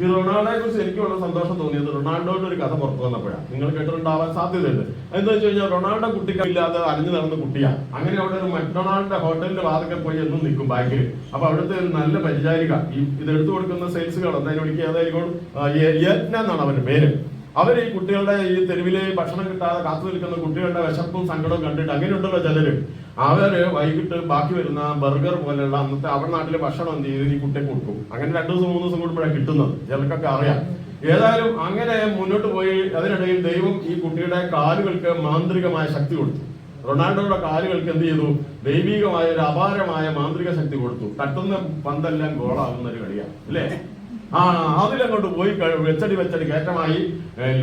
ഈ റൊണാൾഡോയെ കുറിച്ച് എനിക്ക് വളരെ സന്തോഷം തോന്നിയത് റൊണാൾഡോയുടെ ഒരു കഥ പുറത്തു വന്നപ്പോഴാണ്. നിങ്ങൾ കേട്ടിട്ടുണ്ടാവാൻ സാധ്യതയുണ്ട്. എന്താ വെച്ച് കഴിഞ്ഞാൽ റൊണാൾഡോ കുട്ടിക്കില്ലാതെ അലിഞ്ഞു നടന്ന കുട്ടിയാണ്. അങ്ങനെ അവിടെ ഒരു മക്ഡൊണാൾഡിന്റെ ഹോട്ടലിന്റെ വാതൊക്കെ പോയി എന്നും നിൽക്കും ബാങ്കിൽ. അപ്പൊ അവിടുത്തെ ഒരു നല്ല പരിചാരിക ഈ ഇത് എടുത്തു കൊടുക്കുന്ന സെയിൽസുകൾ എന്തായാലും എനിക്ക് ഏതായാലും യജ്ഞ എന്നാണ് അവന്റെ പേര്. അവർ ഈ കുട്ടികളുടെ ഈ തെരുവിലെ ഭക്ഷണം കിട്ടാതെ കാത്തു നിൽക്കുന്ന കുട്ടികളുടെ വിശപ്പും സങ്കടവും കണ്ടിട്ട് അങ്ങനെയുണ്ടല്ലോ ചിലര്. അവർ വൈകിട്ട് ബാക്കി വരുന്ന ബർഗർ പോലെയുള്ള അന്നത്തെ അവരുടെ നാട്ടിലെ ഭക്ഷണം എന്ത് ചെയ്ത് ഈ കുട്ടിയെ കൊടുക്കും. അങ്ങനെ രണ്ടു ദിവസം മൂന്ന് ദിവസം കൂടുമ്പോഴാണ് കിട്ടുന്നത്. ചിലർക്കൊക്കെ അറിയാം. ഏതായാലും അങ്ങനെ മുന്നോട്ട് പോയി അതിനിടയിൽ ദൈവം ഈ കുട്ടിയുടെ കാലുകൾക്ക് മാന്ത്രികമായ ശക്തി കൊടുത്തു. റൊണാൾഡോയുടെ കാലുകൾക്ക് എന്ത് ചെയ്തു? ദൈവികമായ ഒരു അപാരമായ മാന്ത്രിക ശക്തി കൊടുത്തു. തട്ടുന്ന പന്തെല്ലാം ഗോളാകുന്ന ഒരു കളിയാണ്. അല്ലേ? ആ അതിലങ്ങോട്ട് പോയി വെച്ചടി വെച്ചടി കയറ്റമായി.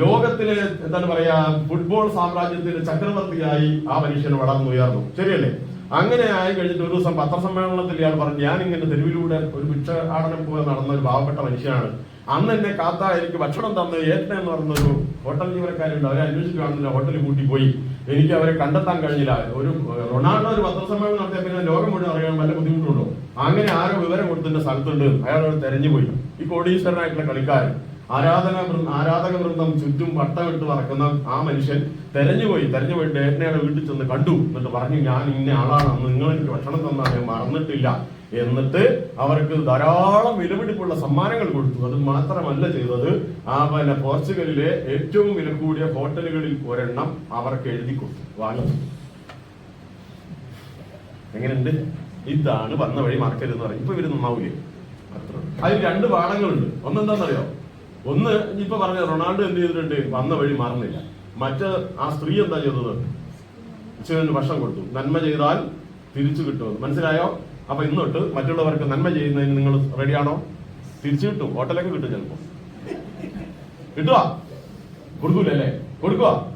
ലോകത്തിലെ എന്താണ് പറയാ ഫുട്ബോൾ സാമ്രാജ്യത്തിന്റെ ചക്രവർത്തിയായി ആ മനുഷ്യൻ വളർന്നുയർന്നു. ശരിയല്ലേ? അങ്ങനെ ആയി കഴിഞ്ഞിട്ട് ഒരു ദിവസം പത്രസമ്മേളനത്തിൽ ഇയാൾ പറഞ്ഞു ഞാൻ ഇങ്ങനെ തെരുവിലൂടെ ഒരു ഭിക്ഷാടനം പോലെ നടന്ന ഒരു പാവപ്പെട്ട മനുഷ്യനാണ്. അന്ന് എന്നെ കാത്ത എനിക്ക് ഭക്ഷണം തന്ന ഏറ്റ എന്ന് പറഞ്ഞൊരു ഹോട്ടൽ ജീവനക്കാരുണ്ട്. അവരെ അന്വേഷിച്ച് കാണുന്നില്ല ഹോട്ടലിൽ കൂട്ടി പോയി എനിക്ക് അവരെ കണ്ടെത്താൻ കഴിഞ്ഞില്ല. ഒരു റൊണാൾഡോ ഒരു പത്രസമ്മേളനം നടത്തിയ പിന്നെ ലോകം മുഴുവൻ അറിയാൻ വല്ല ബുദ്ധിമുട്ടുണ്ടോ? അങ്ങനെ ആരോ വിവരം കൊടുത്തിന്റെ സ്ഥലത്തുണ്ട്. അയാൾ അവിടെ തെരഞ്ഞു പോയി. ഈ കോടീശ്വരനായിട്ടുള്ള കളിക്കാരൻ ആരാധന ആരാധക വൃന്ദം ചുറ്റും വട്ടമിട്ട് നടക്കുന്ന ആ മനുഷ്യൻ തെരഞ്ഞുപോയി തെരഞ്ഞു പോയിട്ട് ഏട്ടനയുടെ വീട്ടിൽ ചെന്ന് കണ്ടു എന്നിട്ട് പറഞ്ഞു ഞാൻ ഇന്ന ആളാണ്. നിങ്ങൾ എനിക്ക് ഭക്ഷണം തന്നാൽ മറന്നിട്ടില്ല. എന്നിട്ട് അവർക്ക് ധാരാളം വിലപിടിപ്പുള്ള സമ്മാനങ്ങൾ കൊടുത്തു. അത് മാത്രമല്ല ചെയ്തത് ആ പിന്നെ പോർച്ചുഗലിലെ ഏറ്റവും വില കൂടിയ ഹോട്ടലുകളിൽ ഒരെണ്ണം അവർക്ക് എഴുതി കൊടുത്തു. വാങ്ങി. എങ്ങനെയുണ്ട്? ഇതാണ് വന്ന വഴി മറക്കരുതെന്ന് പറയും. ഇപ്പൊ ഇവർ നന്നാവൂലേ? അത്ര അതിൽ രണ്ട് പാഠങ്ങളുണ്ട് ഒന്നെന്താണെന്നറിയോ ഒന്ന് ഇപ്പൊ പറഞ്ഞ റൊണാൾഡോ എന്ത് ചെയ്തിട്ടുണ്ട്? വന്ന വഴി മറന്നില്ല. മറ്റ് ആ സ്ത്രീ എന്താ ചെയ്തത്? ഇച്ചിരി ഭക്ഷണം കൊടുത്തു. നന്മ ചെയ്താൽ തിരിച്ചു കിട്ടുമെന്ന് മനസ്സിലായോ? അപ്പൊ ഇന്നോട്ട് മറ്റുള്ളവർക്ക് നന്മ ചെയ്യുന്നതിന് നിങ്ങൾ റെഡിയാണോ? തിരിച്ചു കിട്ടും. ഹോട്ടലൊക്കെ കിട്ടും ചിലപ്പോ. കിട്ടുവാ? കൊടുക്കൂലല്ലേ കൊടുക്കുവാ?